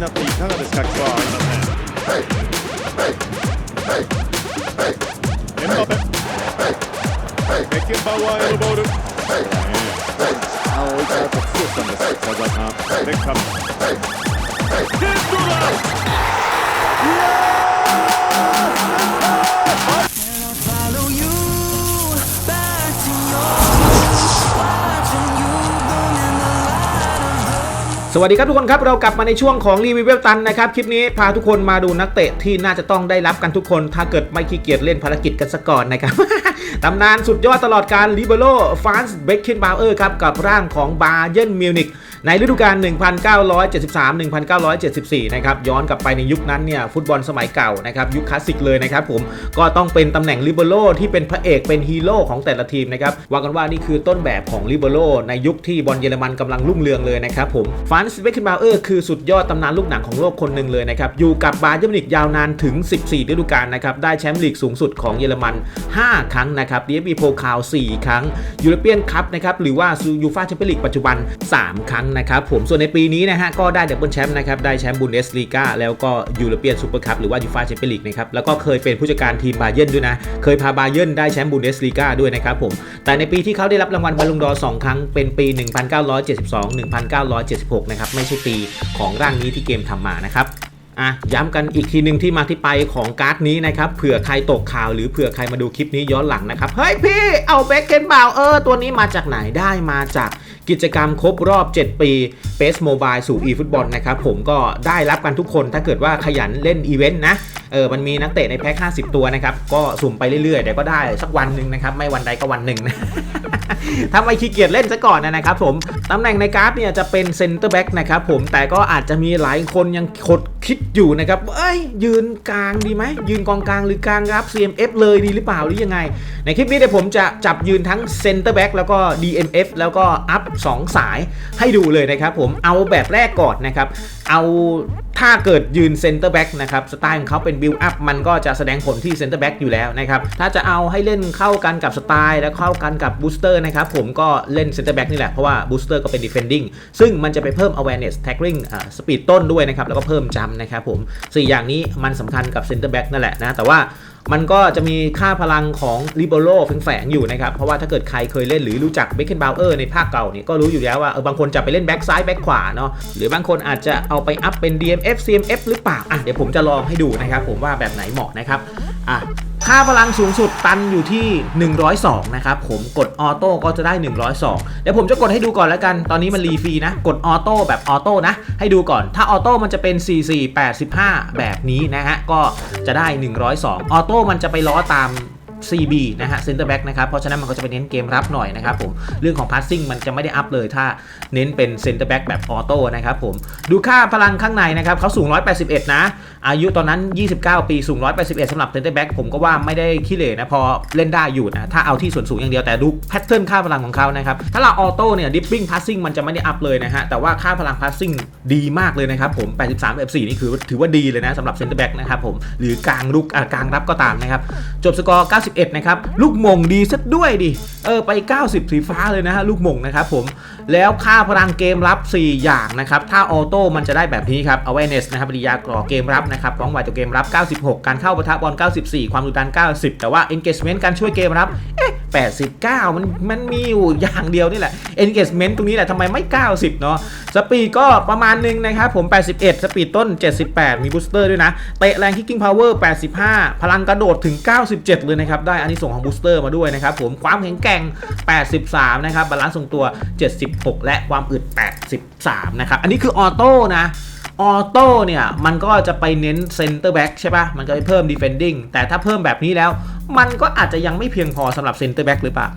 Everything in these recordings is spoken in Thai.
になっていかがですか今日は。ありませんエンバペ。ベッケンバウアーへのボール。あ追いかけた強さんです。サザさん。ベッカムヘッドだ สวัสดีครับทุกคนครับเรากลับมาในช่วงของรีวิวเวลตันนะครับคลิปนี้พาทุกคนมาดูนักเตะที่น่าจะต้องได้รับกันทุกคน ถ้าเกิดไม่ขี้เกียจเล่นภารกิจกันสะก่อนนะครับตำนานสุดยอดตลอดการลิเบโรฟานส์เบคเคนบาวเออร์ครับกับร่างของบาเยนมิวนิก ในฤดูกาล 1973-1974 นะครับย้อนกลับไปในยุคนั้นเนี่ยฟุตบอลสมัยเก่านะครับยุคคลาสสิกเลยนะครับผมก็ต้องเป็นตำแหน่งลิเบโรที่เป็นพระเอกเป็นฮีโร่ของแต่ละทีมนะครับว่ากันว่านี่คือต้นแบบของลิเบโรในยุคที่บอลเยอรมันกำลังรุ่งเรืองเลยนะครับผมฟานส์เบคเคนบาเออร์คือสุดยอดตำนานลูกหนังของโลกคนหนึ่งเลยนะครับอยู่กับบาเย r n นมินิกยาวนานถึง 14 ฤดูกาลนะครับได้แชมป์ลีกสูงสุดของเยอรมัน 5 ครั้งนะครับดีเอฟีโพคาว4ครั้งยูโรเปียนคัพนะครับหรือว่ายูฟาแชมเปี้ยนลีกปัจจุบัน 3 ครั้งนะครับผมส่วนในปีนี้นะฮะก็ได้ดับเบิลแชมป์นะครับได้แชมป์บุนเดสลีกาแล้วก็ยูโรเปียนซูเปอร์คัพหรือว่ายูฟาแชมเปี้ยนลีกนะครับแล้วก็เคยเป็นผู้จัดการทีมบาเยิร์นด้วยนะ เคยพาบาเยิร์นได้แชมป์บุนเดสลีกาด้วยนะครับผมแต่ในปีที่เขาได้รับรางวัลบอลลูนดอร์2ครั้งเป็นปี 1972 1976 นะครับไม่ใช่ปีของร่างนี้ที่เกมทำมานะครับอะย้ำกันอีกทีหนึ่งที่มาที่ไปของการ์ดนี้นะครับเผื่อใครตกข่าวหรือเผื่อใครมาดูคลิปนี้ย้อนหลังนะครับ เฮ้ยพี่เอาเบคเกนบาวเออ ตัวนี้มาจากไหนได้มาจากกิจกรรมครบรอบ 7 ปี p a c e Mobile สู่ eFootball นะครับ ผมก็ได้รับกันทุกคนถ้าเกิดว่าขยันเล่นอีเวนต์นะเออมันมีนักเตะในแพ็ค50 ตัวนะครับ ก็สุ่มไปเรื่อยๆเดี๋ยวก็ได้สักวันหนึ่งนะครับ ไม่วันใดก็วันหนึ่งนะถ้าไม่ขี้เกียจเล่นซะก่อนนะครับผมตำแหน่งในกราฟเนี่ยจะเป็นเซนเตอร์แบ็กนะครับผมแต่ก็อาจจะมีหลายคนยังคดคิดอยู่นะครับเอ้ยยืนกลางดีไหม ยืนกองกลางหรือกลางรับ CMF เลยดีหรือเปล่าหรือยังไง ในคลิปนี้เดี๋ยวผมจะจับยืนทั้งเซนเตอร์แบ็กแล้วก็ DMF แล้วก็อัพ2 สายให้ดูเลยนะครับผมเอาแบบแรกก่อนนะครับ เอาถ้าเกิดยืนเซนเตอร์แบ็กนะครับสไตล์ของเขาเป็นบิลอัพมันก็จะแสดงผลที่เซนเตอร์แบ็กอยู่แล้วนะครับถ้าจะเอาให้เล่นเข้ากันกับสไตล์และเข้ากันกับบูสเตอร์นะครับผมก็เล่นเซนเตอร์แบ็กนี่แหละ เพราะว่าบูสเตอร์ก็เป็น defending ซึ่งมันจะไปเพิ่ม awareness tackling อ่า speed ต้นด้วยนะครับแล้วก็เพิ่มจำนะครับผม 4 อย่างนี้มันสำคัญกับเซนเตอร์แบ็กนั่นแหละนะแต่ว่า มันก็จะมีค่าพลังของลิเบโรแฝงอยู่นะครับ เพราะว่าถ้าเกิดใครเคยเล่นหรือรู้จักเบคเคนบาวเออร์ในภาคเก่าเนี่ยก็รู้อยู่แล้วว่าเออบางคนจะไปเล่นแบ็กซ้ายแบ็กขวาเนาะหรือบางคนอาจจะเอาไปอัพเป็น DMF CMF หรือเปล่าอะเดี๋ยวผมจะลองให้ดูนะครับผมว่าแบบไหนเหมาะนะครับอะ ค่าพลังสูงสุดตันอยู่ที่ 102 นะครับ ผมกดออโต้ก็จะได้ 102 เดี๋ยวผมจะกดให้ดูก่อนแล้วกัน ตอนนี้มันรีฟรีนะ กดออโต้แบบออโต้นะ ให้ดูก่อน ถ้าออโต้มันจะเป็น 4485 แบบนี้นะฮะ ก็จะได้ 102 ออโต้มันจะไปล้อตาม CB นะฮะ center back นะครับ เพราะฉะนั้นมันก็จะไปเน้นเกมรับหน่อยนะครับผม เรื่องของ passing มันจะไม่ได้อัพเลยถ้าเน้นเป็น center back แบบออโต้นะครับผม ดูค่าพลังข้างในนะครับเขาสูง 181 นะ อายุตอนนั้น 29 ปี สูง 181สำหรับ center back ผมก็ว่าไม่ได้ขี้เหร่นะ พอเล่นได้อยู่นะ ถ้าเอาที่ส่วนสูงอย่างเดียวแต่ดูแพทเทิร์นค่าพลังของเขานะครับ ถ้าเราออโต้เนี่ย dipping passing มันจะไม่ได้อัพเลยนะฮะ แต่ว่าค่าพลัง passing ดีมากเลยนะครับผม 83แบบ4นี่คือถือว่าดีเลยนะสำหรับ center back นะครับผมหรือกลางลุกกลางรับก็ตามนะครับจบสกอร์91 นะครับ ลูกมงดีซะด้วยดิ เออ ไป 90 สีฟ้าเลยนะฮะ ลูกมงนะครับผมแล้วค่าพลังเกมรับ 4 อย่างนะครับ ถ้าออโต้มันจะได้แบบนี้ครับ awareness นะครับปริยากรอเกมรับนะครับกองไหวตัวเกมรับ 96 การเข้าปะทะบอล 94 ความดุดัน 90 แต่ว่า engagement การช่วยเกมรับ เอ๊ะ 89 มันมันมีอยู่อย่างเดียวนี่แหละ engagement ตรงนี้แหละทำไมไม่ 90 เนาะสปีดก็ประมาณนึงนะครับผม 81 สปีดต้น 78 มีบูสเตอร์ด้วยนะเตะแรง kicking power 85 พลังกระโดดถึง 97 เลยนะครับได้อันนี้ส่งของบูสเตอร์มาด้วยนะครับผมความแข็งแกร่ง 83 นะครับบาลานซ์ทรงตัว 7 16 และความอึด 83 นะครับ อันนี้คือออโต้นะออโต้เนี่ยมันก็จะไปเน้นเซนเตอร์แบ็กใช่ปะมันก็ไปเพิ่ม defending แต่ถ้าเพิ่มแบบนี้แล้ว มันก็อาจจะยังไม่เพียงพอสำหรับเซนเตอร์แบ็กหรือเปล่า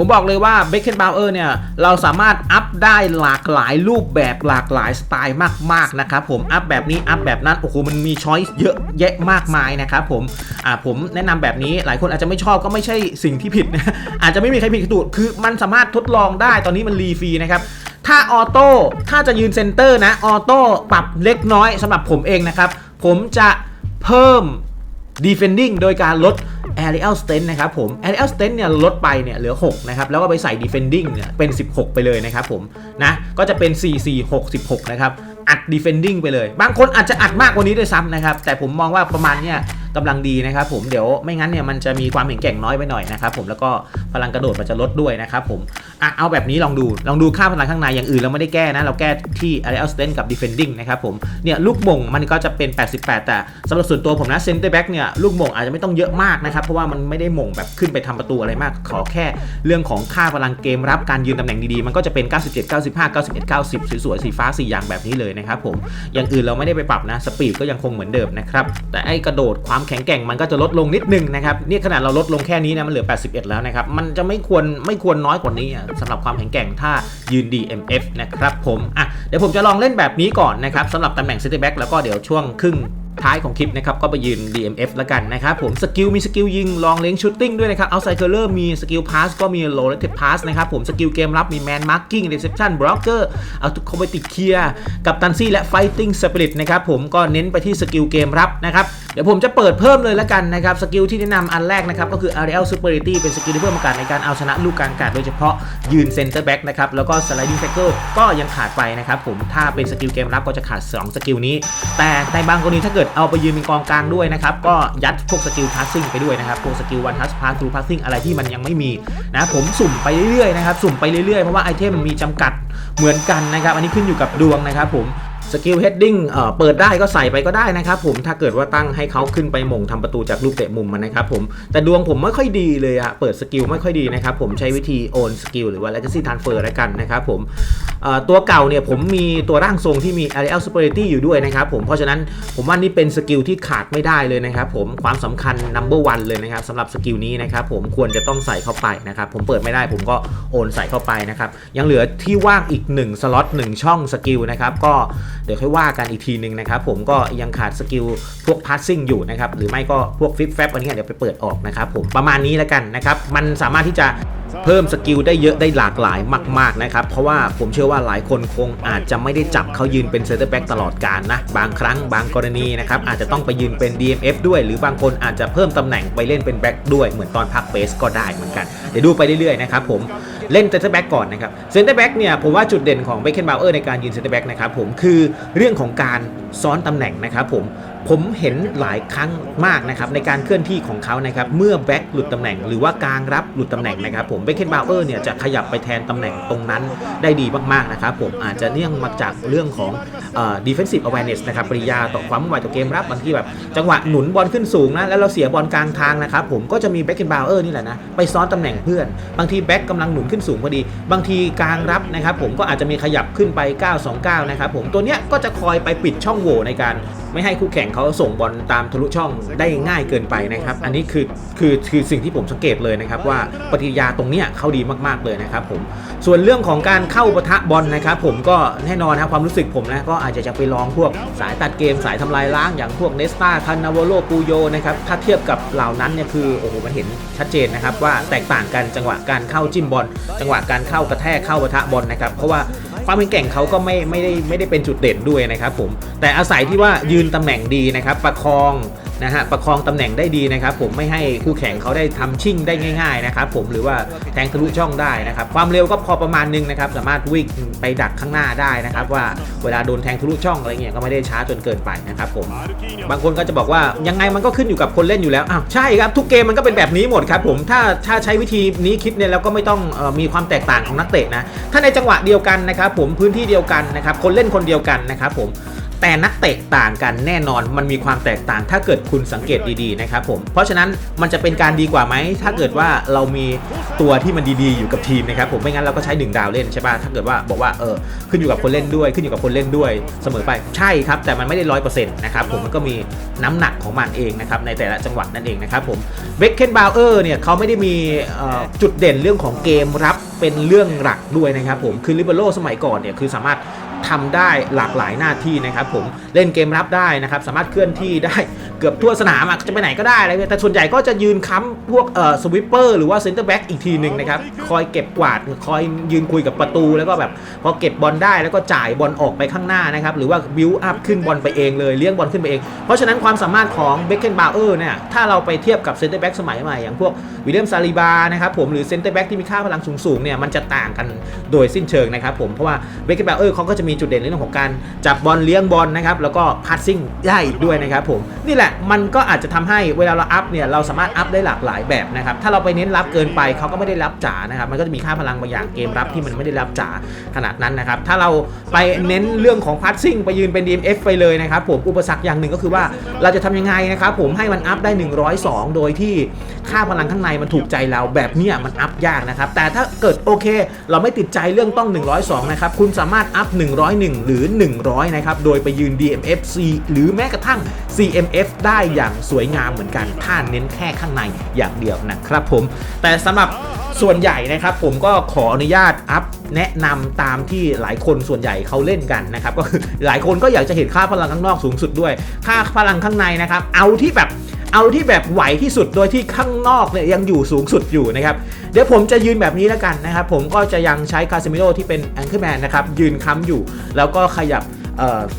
ผมบอกเลยว่าเบคเคนบาวเออร์เนี่ยเราสามารถอัพได้หลากหลายรูปแบบหลากหลายสไตล์มากๆนะครับผมอัพแบบนี้อัพแบบนั้นโอ้โหมันมีช้อยส์เยอะแยะมากมายนะครับผมอ่าผมแนะนำแบบนี้หลายคนอาจจะไม่ชอบก็ไม่ใช่สิ่งที่ผิดนะอาจจะไม่มีใครผิดถูกคือมันสามารถทดลองได้ตอนนี้มันรีฟรีนะครับถ้าออโต้ถ้าจะยืนเซนเตอร์นะออโต้ปรับเล็กน้อยสำหรับผมเองนะครับ ผมจะเพิ่ม defending โดยการลด aerial Stent นะครับผม aerial Stent เนี่ยลดไปเนี่ยเหลือ 6 นะครับ แล้วก็ไปใส่ defending เนี่ยเป็น 16 ไปเลยนะครับผมนะก็จะเป็น 4 4 6 16 นะครับ อัด defending ไปเลย บางคนอาจจะอัดมากกว่านี้ด้วยซ้ำนะครับ แต่ผมมองว่าประมาณเนี่ยกำลังดีนะครับผมเดี๋ยวไม่งั้นเนี่ยมันจะมีความแข็งแกร่งน้อยไปหน่อยนะครับผมแล้วก็พลังกระโดดมันจะลดด้วยนะครับผมอะเอาแบบนี้ลองดูลองดูค่าพลังข้างในอย่างอื่นเราไม่ได้แก้นะ เราแก้ที่ aerial strength กับ defending นะครับผมเนี่ยลูกหม่งมันก็จะเป็น 88 แต่สำหรับส่วนตัวผมนะ center back เนี่ยลูกหม่งอาจจะไม่ต้องเยอะมากนะครับเพราะว่ามันไม่ได้ม่งแบบขึ้นไปทำประตูอะไรมาก ขอแค่เรื่องของค่าพลังเกมรับการยืนตำแหน่งดีๆ มันก็จะเป็น 97 95 91 90 สวยๆสีฟ้าสีอย่างแบบนี้เลยนะครับผมอย่างอื่นเราไม่ได้ไปปรับนะสปีดก็ยังคงเหมือนเดิมนะครับแต่ไอ้กระโดดความความแข็งแกร่งมันก็จะลดลงนิดนึงนะครับนี่ขนาดเราลดลงแค่นี้นะมันเหลือ 81 แล้วนะครับมันจะไม่ควรไม่ควรน้อยกว่านี้อะสำหรับความแข็งแกร่งถ้ายืน DMF นะครับผมอะเดี๋ยวผมจะลองเล่นแบบนี้ก่อนนะครับสำหรับตำแหน่งซิตี้แบ็กแล้วก็เดี๋ยวช่วงครึ่ง ท้ายของคลิปนะครับก็ไปยืน DMF แล้วกันนะครับผมสกิลมีสกิลยิงลองเล้งชูตติ้งด้วยนะครับเอาไซเคอร์เลอร์มีสกิลพาสก็มีโลเลตพาสนะครับผมสกิลเกมรับมีแมนมาร์กิ้งรีเซพชันบล็อกเกอร์เอาทุกคอมไปติดเคลียร์กับตันซี่และไฟติ้งสปิริตนะครับผมก็เน้นไปที่สกิลเกมรับนะครับเดี๋ยวผมจะเปิดเพิ่มเลยแล้วกันนะครับสกิลที่แนะนำอันแรกนะครับก็คือ Aerial Superiority เป็นสกิลที่เพิ่มโอกาสในการเอาชนะลูกกลางอากาศโดยเฉพาะยืนเซนเตอร์แบ็กนะครับแล้วก็ Sliding Tackle ก็ยังขาดไปนะครับผมถ้าเป็นสกิลเกมรับก็จะขาดสองสกิลนี้ แต่ในบางกรณีถ้าเกิดเอาไปยืนเป็นกองกลางด้วยนะครับ ก็ยัดพวกสกิลพาสซิ่งไปด้วยนะครับพวกสกิลวันทัสพาสทูพาสซิ่งอะไรที่มันยังไม่มีนะผมสุ่มไปเรื่อยๆนะครับสุ่มไปเรื่อยๆเพราะว่าไอเทมมันมีจำกัดเหมือนกันนะครับ อันนี้ขึ้นอยู่กับดวงนะครับผม สกิลเฮดดิ้งเปิดได้ก็ใส่ไปก็ได้นะครับผมถ้าเกิดว่าตั้งให้เขาขึ้นไปหม่งทำประตูจากลูกเตะมุมมันนะครับผมแต่ดวงผมไม่ค่อยดีเลยอะเปิดสกิลไม่ค่อยดีนะครับผมใช้วิธีโอนสกิลหรือว่า legacy transfer แล้วกันนะครับผมตัวเก่าเนี่ยผมมีตัวร่างทรงที่มี aerial superiority อยู่ด้วยนะครับผมเพราะฉะนั้นผมว่านี่เป็นสกิลที่ขาดไม่ได้เลยนะครับผมความสำคัญ number one เลยนะครับสำหรับสกิลนี้นะครับผมควรจะต้องใส่เข้าไปนะครับผมเปิดไม่ได้ผมก็โอนใส่เข้าไปนะครับยังเหลือที่ว่างอีก1สล็อต1ช่องสกิลนะครับก็ ดี๋ยวค่อยว่ากันอีกทีหนึ่งนะครับผมก็ยังขาดสกิลพวกพาสซิ่งอยู่นะครับหรือไม่ก็พวกฟิปแฟบอันนี้เดี๋ยวไปเปิดออกนะครับผมประมาณนี้แล้วกันนะครับมันสามารถที่จะเพิ่มสกิลได้เยอะได้หลากหลายมาก ๆนะครับ เพราะว่าผมเชื่อว่าหลายคนคงอาจจะไม่ได้จับเขายืนเป็นเซนเตอร์แบ็กตลอดการนะ บางครั้งบางกรณีนะครับอาจจะต้องไปยืนเป็น DMF ด้วย หรือบางคนอาจจะเพิ่มตำแหน่งไปเล่นเป็นแบ็กด้วยเหมือนตอนพักเบสก็ได้เหมือนกัน เดี๋ยวดูไปเรื่อยๆนะครับผมเล่นเซนเตอร์แบ็กก่อนนะครับเซนเตอร์แบ็กเนี่ยผมว่าจุดเด่นของเบคเคนบาวเออร์ในการยืนเซนเตอร์แบ็กนะครับผมคือเรื่องของการซ้อนตำแหน่งนะครับผมผมเห็นหลายครั้งมากนะครับในการเคลื่อนที่ของเขานะครับเมื่อแบ็กหลุดตำแหน่ง หรือว่ากลางรับหลุดตำแหน่งนะครับผมเบคเคนบาเออร์เนี่ยจะขยับไปแทนตำแหน่งตรงนั้นได้ดีมากๆนะครับผมอาจจะเนื่องมาจากเรื่องของเอ่อ defensive awareness นะครับปริยาต่อความมุ่งหมายต่อเกมรับบางทีแบบ จังหวะหนุนบอลขึ้นสูงนะแล้วเราเสียบอลกลางทางนะครับผมก็จะมีแบ็กเคนบาเออร์นี่แหละนะไปซ้อนตำแหน่งเพื่อน บางทีแบ็กกำลังหนุนขึ้นสูงพอดี บางทีกลางรับนะครับผมก็อาจจะมีขยับขึ้นไป 929 นะครับผมตัวเนี้ยก็จะคอยไปปิดช่องโหว่ในการไม่ให้คู่แข่งเขาส่งบอลตามทะลุช่องได้ง่ายเกินไปนะครับ อันนี้คือคือคือสิ่งที่ผมสังเกตเลยนะครับ ว่าปฏิกิริยาตรงเนี้ยเขาดีมากๆเลยนะครับผมส่วนเรื่องของการเข้าปะทะบอลนะครับ ผมก็แน่นอนนะครับความรู้สึกผมนะก็อาจจะจะไปลองพวกสายตัดเกมสายทำลายล้างอย่างพวกเนสตาคานาวโลปูโยนะครับถ้าเทียบกับเหล่านั้นเนี่ยคือโอ้โหมันเห็นชัดเจนนะครับว่าแตกต่างกันจังหวะการเข้าจิ้มบอลจังหวะการเข้ากระแทกเข้าปะทะบอลนะครับเพราะว่า ความแข็งแกร่งเขาก็ไม่ไม่ได้ไม่ได้เป็นจุดเด่นด้วยนะครับผมแต่อาศัยที่ว่ายืนตำแหน่งดีนะครับประคอง นะฮะประคองตำแหน่งได้ดีนะครับผมไม่ให้คู่แข่งเขาได้ทำชิ่งได้ง่ายๆนะครับผมหรือว่าแทงทะลุช่องได้นะครับความเร็วก็พอประมาณนึงนะครับสามารถวิ่งไปดักข้างหน้าได้นะครับว่าเวลาโดนแทงทะลุช่องอะไรเงี้ยก็ไม่ได้ช้าจนเกินไปนะครับผมบางคนก็จะบอกว่ายังไงมันก็ขึ้นอยู่กับคนเล่นอยู่แล้วอ้าวใช่ครับทุกเกมมันก็เป็นแบบนี้หมดครับผมถ้าถ้าใช้วิธีนี้คิดเนี่ยแล้วก็ไม่ต้องเออมีความแตกต่างของนักเตะนะถ้าในจังหวะเดียวกันนะครับผมพื้นที่เดียวกันนะครับคนเล่นคนเดียวกันนะครับผม แต่นักเตะต่างกันแน่นอนมันมีความแตกต่างถ้าเกิดคุณสังเกตดีๆนะครับผมเพราะฉะนั้นมันจะเป็นการดีกว่าไหมถ้าเกิดว่าเรามีตัวที่มันดีๆอยู่กับทีมนะครับผมไม่งั้นเราก็ใช้หนึ่งดาวเล่นใช่ป่ะถ้าเกิดว่าบอกว่าเออขึ้นอยู่กับคนเล่นด้วย ขึ้นอยู่กับคนเล่นด้วยเสมอไปใช่ครับ แต่มันไม่ได้ร้อยเปอร์เซ็นต์นะครับผมมันก็มีน้ำหนักของมันเองนะครับในแต่ละจังหวะนั่นเองนะครับผมเบคเคนบาวเออร์เนี่ยเขาไม่ได้มีจุดเด่นเรื่องของเกมรับเป็นเรื่องหลักด้วยนะครับผมคือลิเบโรสมัยก่อนเนี่ยคือสามารถ ทำได้หลากหลายหน้าที่นะครับผมเล่นเกมรับได้นะครับสามารถเคลื่อนที่ได้ เกือบทั่วสนามอะจะไปไหนก็ได้อะไรเงี้ยแต่ส่วนใหญ่ก็จะยืนค้ำพวกเอ่อสวิปเปอร์หรือว่าเซนเตอร์แบ็กอีกทีหนึ่งนะครับคอยเก็บกวาดคอยยืนคุยกับประตูแล้วก็แบบพอเก็บบอลได้แล้วก็จ่ายบอลออกไปข้างหน้านะครับหรือว่าบิวอัพขึ้นบอลไปเองเลยเลี้ยงบอลขึ้นไปเอง เพราะฉะนั้นความสามารถของเบคเกนบาเออร์เนี่ยถ้าเราไปเทียบกับเซนเตอร์แบ็กสมัยใหม่อย่างพวกวิลเลียมซาลิบานะครับผมหรือเซนเตอร์แบ็กที่มีค่าพลังสูงๆเนี่ยมันจะต่างกันโดยสิ้นเชิงนะครับผมเพราะว่าเบคเกนบาเออร์เขาก็จะมีจุดเด่นในเรื่องของการจับบอลเลี้ยงบอลนะครับแล้วก็พาสซิ่งได้อีกด้วยนะครับผมนี่แหละมันก็อาจจะทำให้เวลาเราอัพเนี่ยเราสามารถอัพได้หลากหลายแบบนะครับถ้าเราไปเน้นรับเกินไปเขาก็ไม่ได้รับจ๋านะครับมันก็จะมีค่าพลังบางอย่างเกมรับที่มันไม่ได้รับจ๋าขนาดนั้นนะครับถ้าเราไปเน้นเรื่องของพาสซิ่งไปยืนเป็น DMF ไปเลยนะครับผมอุปสรรคอย่างหนึ่งก็คือว่าเราจะทำยังไงนะครับผมให้มันอัพได้ 102 โดยที่ค่าพลังข้างในมันถูกใจเราแบบเนี้ยมันอัพยากนะครับแต่ถ้าเกิดโอเค เราไม่ติดใจเรื่องต้อง 102 นะครับคุณสามารถอัพ 101 หรือ 100 นะครับโดยไปยืน DMF C หรือแม้กระทั่ง CMF ได้อย่างสวยงามเหมือนกันถ้าเน้นแค่ข้างในอย่างเดียวนะครับผม แต่สำหรับส่วนใหญ่นะครับผมก็ขออนุญาตอัพแนะนำตามที่หลายคนส่วนใหญ่เขาเล่นกันนะครับก็คือหลายคนก็อยากจะเห็นค่าพลังข้างนอกสูงสุดด้วย ค่าพลังข้างในนะครับ เอาที่แบบเอาที่แบบไหวที่สุดโดยที่ข้างนอกเนี่ยยังอยู่สูงสุดอยู่นะครับ เดี๋ยวผมจะยืนแบบนี้แล้วกันนะครับ ผมก็จะยังใช้คา s ิมิโ o ที่เป็นแองเกิลแมนนะครับยืนค้ำอยู่ แล้วก็ขยับ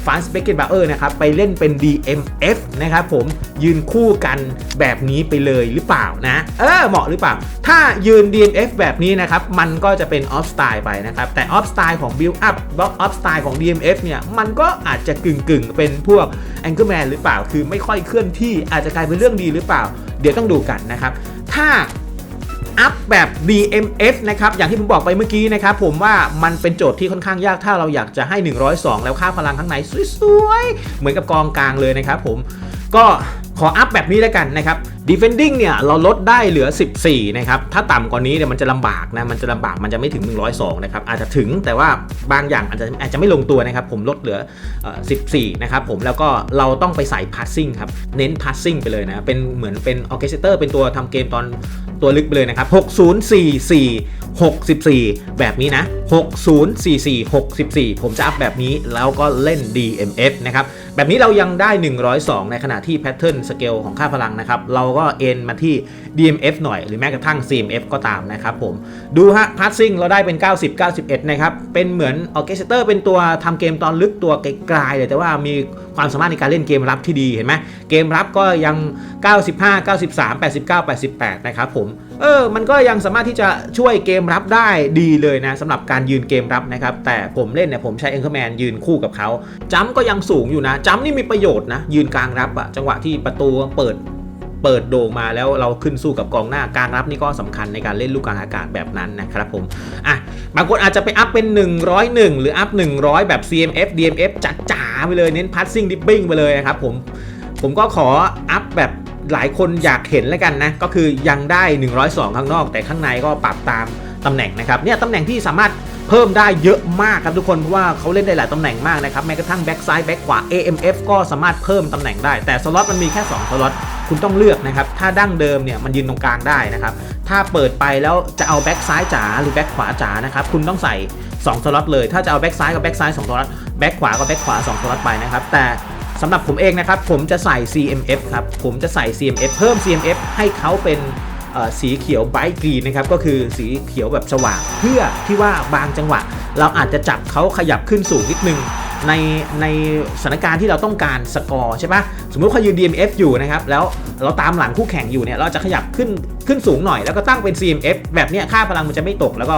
ฟานสเปกเกนบาเออร์นะครับไปเล่นเป็น DMF นะครับผมยืนคู่กันแบบนี้ไปเลยหรือเปล่านะ เออเหมาะหรือเปล่า ถ้ายืน DMF แบบนี้นะครับ มันก็จะเป็นออฟสไตล์ไปนะครับ แต่ออฟสไตล์ของ Build Up บล็อกออฟสไตล์ของ DMF เนี่ยมันก็อาจจะกึ่งกึ่งๆเป็นพวก Anchorman หรือเปล่า คือไม่ค่อยเคลื่อนที่อาจจะกลายเป็นเรื่องดีหรือเปล่า เดี๋ยวต้องดูกันนะครับ ถ้า อัพแบบ DMF นะครับอย่างที่ผมบอกไปเมื่อกี้นะครับผมว่ามันเป็นโจทย์ที่ค่อนข้างยากถ้าเราอยากจะให้ 102 แล้วค่าพลังข้างในสวยๆ เหมือนกับกองกลางเลยนะครับผมก็ ขออัพแบบนี้แล้วกันนะครับ defending เนี่ยเราลดได้เหลือ 14 นะครับ ถ้าต่ำกว่านี้เนี่ยมันจะลำบากนะ มันจะลำบาก มันจะไม่ถึง 102 นะครับ อาจจะถึงแต่ว่าบางอย่างอาจจะอาจจะไม่ลงตัวนะครับ ผมลดเหลือ 14 นะครับผม แล้วก็เราต้องไปใส่ passing ครับ เน้น passing ไปเลยนะ เป็นเหมือนเป็น orchestrator เป็นตัวทำเกมตอนตัวลึกไปเลยนะครับ 6044 64 แบบนี้นะ 6044 64 ผมจะอัพแบบนี้แล้วก็เล่น DMF นะครับ แบบนี้เรายังได้ 102 ในขณะที่สเกลของค่าพลังนะครับ เราก็เอ็นมาที่ DMF หน่อยหรือแม้กระทั่ง CMF ก็ตามนะครับผมดูฮะ passing เราได้เป็น 90 91 นะครับ เป็นเหมือน orchestrator เป็นตัวทำเกมตอนลึกตัวไกลๆเลยแต่ว่ามีความสามารถในการเล่นเกมรับที่ดีเห็นไหมเกมรับก็ยัง 95 93 89 88 นะครับผมเออมันก็ยังสามารถที่จะช่วยเกมรับได้ดีเลยนะสำหรับการยืนเกมรับนะครับ แต่ผมเล่นเนี่ยผมใช้ Anchorman ยืนคู่กับเขาจัมก็ยังสูงอยู่นะจัมนี่มีประโยชน์นะ ยืนกลางรับอะจังหวะที่ประตูเปิด เปิดโด่งมาแล้วเราขึ้นสู้กับกองหน้ากางรับนี่ก็สำคัญในการเล่นลูกกลางอากาศแบบนั้นนะครับผมอะบางคนอาจจะไปอัพเป็น 101 หรืออัพ 100 แบบ CMF DMF จัดจ๋าไปเลยเน้น passing dipping ไปเลยนะครับผมผมก็ขออัพแบบหลายคนอยากเห็นแล้วกันนะ ก็คือยังได้ 102 ข้างนอก แต่ข้างในก็ปรับตามตำแหน่งนะครับเนี่ยตำแหน่งที่สามารถเพิ่มได้เยอะมากครับทุกคนเพราะว่าเขาเล่นได้หลายตำแหน่งมากนะครับแม้กระทั่งแบ็กซ้ายแบ็กขวา AMF ก็สามารถเพิ่มตำแหน่งได้แต่สล็อตมันมีแค่2สล็อต คุณต้องเลือกนะครับ ถ้าดั้งเดิมเนี่ยมันยืนตรงกลางได้นะครับ ถ้าเปิดไปแล้วจะเอาแบ็กซ้ายจ๋าหรือแบ็กขวาจ๋านะครับ คุณต้องใส่2สล็อตเลย ถ้าจะเอาแบ็กซ้ายก็แบ็กซ้าย2สล็อต แบ็กขวาก็แบ็กขวา2สล็อตไปนะครับ แต่สำหรับผมเองนะครับ ผมจะใส่ CMF ครับ ผมจะใส่ CMF เพิ่ม CMF ให้เขาเป็นสีเขียวไบค์กรีนนะครับ ก็คือสีเขียวแบบสว่าง เพื่อที่ว่าบางจังหวะ เราอาจจะจับเขาขยับขึ้นสูงนิดนึง ในในสถานการณ์ที่เราต้องการสกอร์ใช่ปะสมมติเขายืน DMF อยู่นะครับ แล้วเราตามหลังคู่แข่งอยู่เนี่ย เราจะขยับขึ้นขึ้นสูงหน่อย แล้วก็ตั้งเป็น CMF แบบเนี้ยค่าพลังมันจะไม่ตกแล้วก็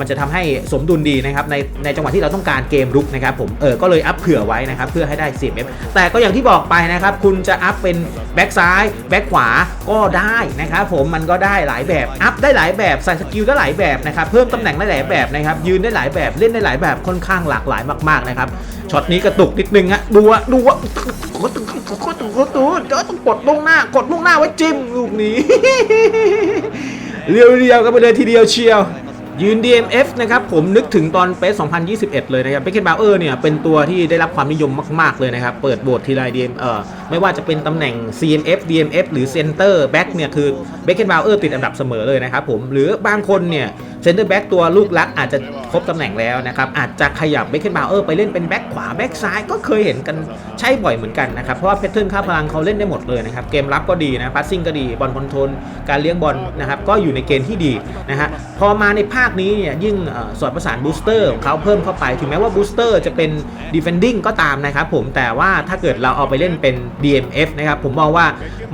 มันจะทำให้สมดุลดีนะครับในในจังหวะที่เราต้องการเกมรุกนะครับผมเออก็เลยอัพเผื่อไว้นะครับเพื่อให้ได้ CMF แต่ก็อย่างที่บอกไปนะครับคุณจะอัพเป็นแบ็กซ้ายแบ็กขวาก็ได้นะครับผมมันก็ได้หลายแบบอัพได้หลายแบบใส่สกิลได้หลายแบบนะครับเพิ่มตำแหน่งได้หลายแบบนะครับยืนได้หลายแบบเล่นได้หลายแบบค่อนข้างหลากหลายมากๆนะครับช็อตนี้กระตุกนิดนึงฮะดูอะดูอะกดกดกดกดกดเดี๋ยวต้องกดลงหน้ากดลงหน้าไว้จิ้มลูกนี้เรียวๆกันไปเลยทีเดียวเชียว ยืน DMF นะครับผมนึกถึงตอนเปส2021 เลยนะครับเบคเคนบาวเออร์เนี่ยเป็นตัวที่ได้รับความนิยมมาก ๆ เลยนะครับ เปิดโบททีไร DM เอ่อไม่ว่าจะเป็นตำแหน่ง CMF DMF หรือ Center Back เนี่ยคือเบคเคนบาวเออร์ติดอันดับเสมอเลยนะครับผมหรือบางคนเนี่ยเซนเตอร์แบ็กตัวลูกรักอาจจะครบตำแหน่งแล้วนะครับ อาจจะขยับเบคเคนบาวเออร์ไปเล่นเป็นแบ็กขวาแบ็กซ้ายก็เคยเห็นกันใช่บ่อยเหมือนกันนะครับ เพราะว่าแพทเทิร์นค่าพลังเขาเล่นได้หมดเลยนะครับ เกมรับก็ดีนะพัสซิ่งก็ดีบอลคอนโทรลการเลี้ยงบอลนะครับ ก็อยู่ในเกณฑ์ที่ดีนะฮะพอมาในภาคนี้เนี่ยยิ่งเอ่อสอดประสานบูสเตอร์ของเขาเพิ่มเข้าไป ถึงแม้ว่าบูสเตอร์จะเป็น defending ก็ตามนะครับผมแต่ว่าถ้าเกิดเราเอาไปเล่นเป็น DMF นะครับผมมองว่า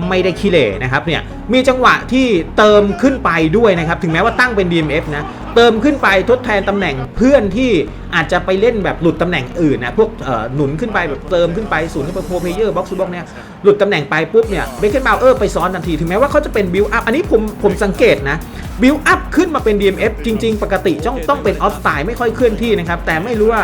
ไม่ได้ขี้เหร่นะครับเนี่ยมีจังหวะที่เติมขึ้นไปด้วยนะครับถึงแม้ว่าตั้งเป็น DMF นะเติมขึ้นไปทดแทนตำแหน่งเพื่อนที่อาจจะไปเล่นแบบหลุดตำแหน่งอื่นนะพวกหนุนขึ้นไปแบบเติมขึ้นไปศูนย์ขึ้นไปโพเพเยอร์บ็อกซ์บ็อกเนี่ย หลุดตำแหน่งไปปุ๊บเนี่ยเบคเคนบาวเออร์ไปซ้อนทันที ถึงแม้ว่าเขาจะเป็นบิลอัพอันนี้ผมผมสังเกตนะบิลอัพขึ้นมาเป็น DMF จริง ๆ ปกติต้องต้องเป็นออฟสไตล์ไม่ค่อยเคลื่อนที่นะครับแต่ไม่รู้ว่า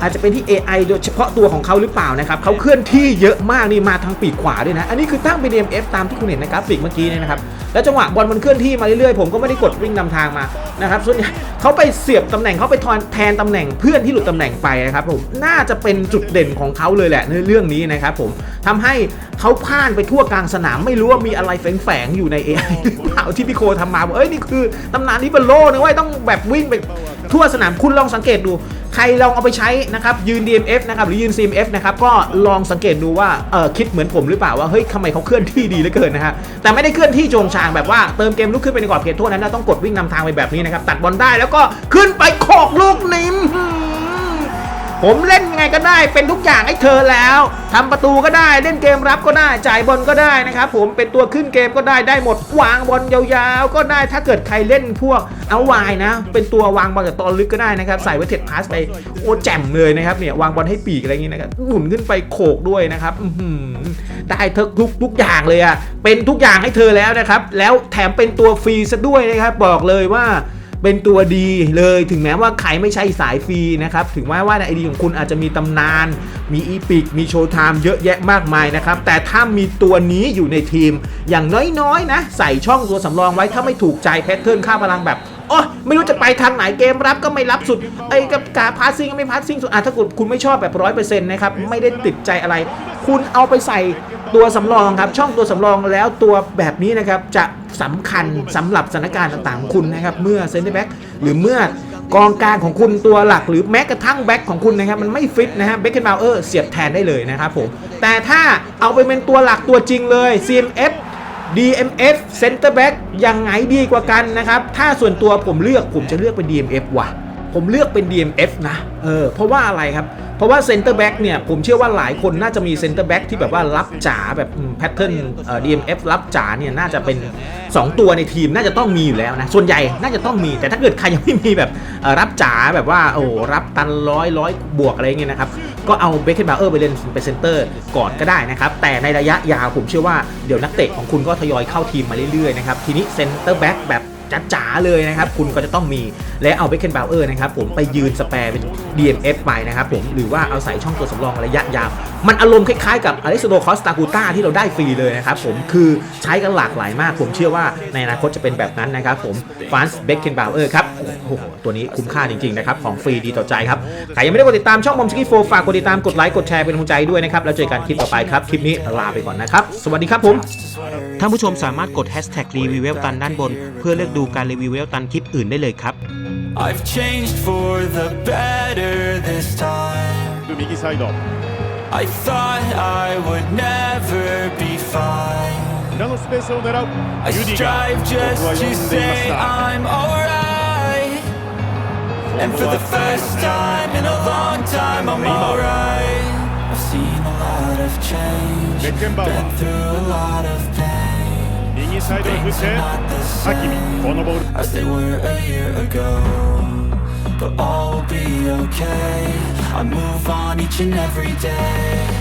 อาจจะเป็นที่ AI โดยเฉพาะตัวของเขาหรือเปล่านะครับเขาเคลื่อนที่เยอะมากนี่มาทางปีกขวาด้วยนะ อันนี้คือตั้งเป็น M F ตามที่คุณเห็นในกราฟิกเมื่อกี้เนี่ยนะครับ แล้วจังหวะบอลมันเคลื่อนที่มาเรื่อยๆ ผมก็ไม่ได้กดวิ่งนำทางมานะครับส่วนใหญ่เขาไปเสียบตำแหน่งเขาไปทอนแทนตำแหน่งเพื่อนที่หลุดตำแหน่งไปนะครับผมน่าจะเป็นจุดเด่นของเขาเลยแหละในเรื่องนี้นะครับผมทำให้เขาพ่านไปทั่วกลางสนามไม่รู้ว่ามีอะไรแฝงๆอยู่ใน AI หรือเปล่าที่พี่โคทำมาบอกเอ้ยนี่คือตำนานลิเบโรนะเว้ยต้องแบบวิ่งไปทั่วสนามคุณลองสังเกตดู ใครลองเอาไปใช้นะครับยืน DMF นะครับหรือยืน CMF นะครับก็ลองสังเกตดูว่าเออคิดเหมือนผมหรือเปล่าว่าเฮ้ยทำไมเขาเคลื่อนที่ดีเหลือเกินนะฮะแต่ไม่ได้เคลื่อนที่โจงชางแบบว่าเติมเกมลุกขึ้นไปในกรอบเขตโทษนั้นต้องกดวิ่งนำทางไปแบบนี้นะครับตัดบอลได้แล้วก็ขึ้นไปโขกลูกนิ่ม ผมเล่นไงก็ได้เป็นทุกอย่างให้เธอแล้วทำประตูก็ได้เล่นเกมรับก็ได้จ่ายบอลก็ได้นะครับผมเป็นตัวขึ้นเกมก็ได้ได้หมดวางบอลยาวๆ ก็ได้ถ้าเกิดใครเล่นพวกเอาวายนะ เป็นตัววางบอลจากตอนลึกก็ได้นะครับใส่ไว้เทดพาสไปโอ้แจ่มเลยนะครับเนี่ยวางบอลให้ปีกอะไรอย่างงี้นะครับหมุนขึ้นไปโขกด้วยนะครับอืได้ทุกทุกอย่างเลยอะเป็นทุกอย่างให้เธอแล้วนะครับ แล้วแถมเป็นตัวฟรีซะด้วยนะครับบอกเลยว่า เป็นตัวดีเลยถึงแม้ว่าใครไม่ใช่สายฟรีนะครับถึงแม้ว่าในไอดีของคุณอาจจะมีตำนาน มีอีพิกมีโชว์ไทม์เยอะแยะมากมายนะครับแต่ถ้ามีตัวนี้อยู่ในทีม อย่างน้อยๆนะใส่ช่องตัวสำรองไว้ถ้าไม่ถูกใจแพทเทิร์นค่าพลังแบบโอ้ไม่รู้จะไปทางไหนเกมรับก็ไม่รับสุดไอ้กับการพาสซิ่งก็ไม่พาสซิ่งสุดอะถ้าคุณคุณไม่ชอบแบบร้อยเปอร์เซ็นต์นะครับไม่ได้ติดใจอะไร คุณเอาไปใส่ ตัวสำรองครับช่องตัวสำรองแล้วตัวแบบนี้นะครับจะสำคัญสำหรับสถานการณ์ต่างๆของคุณนะครับเมื่อเซนเตอร์แบ็กหรือเมื่อกองกลางของคุณตัวหลักหรือแม้กระทั่งแบ็กของคุณนะครับมันไม่ฟิตนะฮะเบคเคนบาวเออร์เสียบแทนได้เลยนะครับผมแต่ถ้าเอาไปเป็นตัวหลักตัวจริงเลย CMF DMF Center Back ยังไงดีกว่ากันนะครับ ถ้าส่วนตัวผมเลือกผมจะเลือกเป็น DMF ว่ะ ผมเลือกเป็น DMF นะ เออ เพราะว่าอะไรครับ เพราะว่า Center Back เนี่ยผมเชื่อว่าหลายคนน่าจะมี Center Back ที่แบบว่ารับจ๋าแบบแพทเทิร์นเอ่อ DMF รับจ๋าเนี่ยน่าจะเป็น 2 ตัวในทีมน่าจะต้องมีอยู่แล้วนะ ส่วนใหญ่น่าจะต้องมีแต่ถ้าเกิดใครยังไม่มีแบบเอ่อรับจ๋าแบบว่าโอ้รับตันร้อยร้อยบวกอะไรเงี้ยนะครับก็เอาเบคเคนบาเออร์ไปเล่นเป็นเซนเตอร์ก่อนก็ได้นะครับแต่ในระยะยาวผมเชื่อว่าเดี๋ยวนักเตะของคุณก็ทยอยเข้าทีมมาเรื่อยๆนะครับทีนี้เซนเตอร์แบ็กแบบ จ๋าๆเลยนะครับ คุณก็จะต้องมีและเอาเบคเคนบาเออร์นะครับผมไปยืนสแปร์เป็น DMF ไปนะครับผมหรือว่าเอาใส่ช่องตัวสำรองระยะยาวมันอารมณ์คล้ายๆกับอเล็กซโดคอสตากูต้าที่เราได้ฟรีเลยนะครับผมคือใช้กันหลากหลายมาก ผมเชื่อว่าในอนาคตจะเป็นแบบนั้นนะครับผมฟานส์เบคเคนบาเออร์ครับโอ้โหตัวนี้คุ้มค่าจริงๆนะครับของฟรีดีต่อใจครับใครยังไม่ได้กดติดตามช่องบอมสกี้โฟฝากกดติดตามกดไลค์กดแชร์เป็นกำลังใจด้วยนะครับแล้วเจอกันคลิปต่อไปครับคลิปนี้ลาไปก่อนนะครับสวัสดีครับผมท่านผู้ชมสามารถกด hashtag รีวิวเวลตันด้านบน เพื่อเลือกดการรีวิวเวลตันคลิปอื่นได้เลยครับ I've changed for the better this time. 右サイド I thought I would never be fine. 裏のスペースを狙う I ユディガ strive ーここ just は to 読んでいま say した I'm alright. And for the first time in a long time, I'm alright. I've seen a lot of change, Beckenbauer. been through a lot of pain. 右サイドに振っ Things て are not the ハキミ same このボール as they were a year ago. But all will be okay. I move on each and every day.